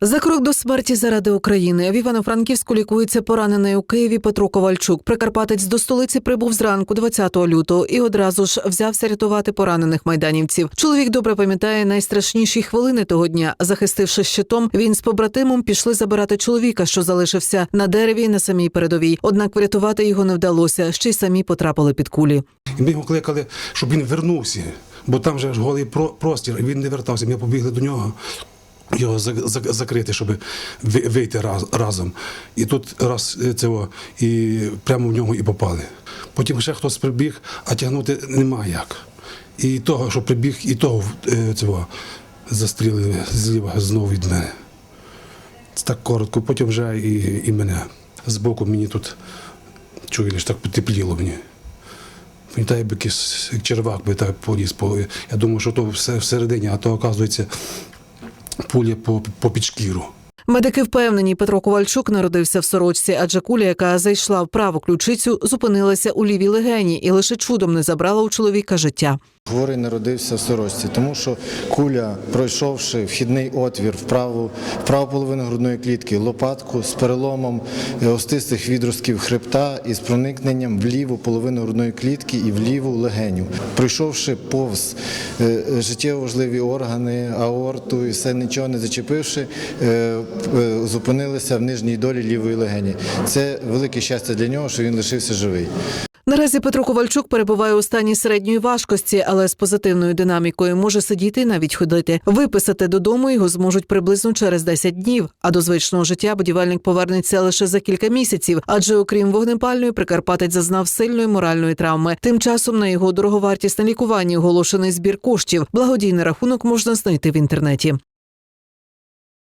За крок до смерті заради України в Івано-Франківську лікується поранений у Києві Петро Ковальчук. Прикарпатець до столиці прибув зранку 20 лютого і одразу ж взявся рятувати поранених майданівців. Чоловік добре пам'ятає найстрашніші хвилини того дня. Захистивши щитом, він з побратимом пішли забирати чоловіка, що залишився на дереві на самій передовій. Однак врятувати його не вдалося. Ще й самі потрапили під кулі. Ми його кликали, щоб він вернувся, бо там же ж голий про- простір, він не вертався. Ми побігли до нього. Його за- за- закрити, щоб вийти раз, разом. І тут раз е, цього, і прямо в нього і попали. Потім ще хтось прибіг, а тягнути нема як. І того, що прибіг, і того е, цього застрілили зліва знову від мене. Так коротко, потім вже і, і мене. Збоку мені тут чуєш, так потепліло мені. Пам'ятаю, якийсь червак би так поліз. Я думав, що то все всередині, а то, оказується, polje po, po pičkiru. Медики впевнені, Петро Ковальчук народився в сорочці, адже куля, яка зайшла в праву ключицю, зупинилася у лівій легені і лише чудом не забрала у чоловіка життя. Хворий народився в сорочці, тому що куля, пройшовши вхідний отвір в праву, в праву половину грудної клітки, лопатку з переломом е, остистих відростків хребта і з проникненням в ліву половину грудної клітки і в ліву легеню. Пройшовши повз е, е, життєво важливі органи, аорту і все нічого не зачепивши, зупинилися в нижній долі лівої легені. Це велике щастя для нього, що він лишився живий. Наразі Петро Ковальчук перебуває у стані середньої важкості, але з позитивною динамікою може сидіти і навіть ходити. Виписати додому його зможуть приблизно через 10 днів. А до звичного життя будівельник повернеться лише за кілька місяців, адже окрім вогнепальної, прикарпатець зазнав сильної моральної травми. Тим часом на його дороговартісне лікування оголошений збір коштів. Благодійний рахунок можна знайти в інтернеті.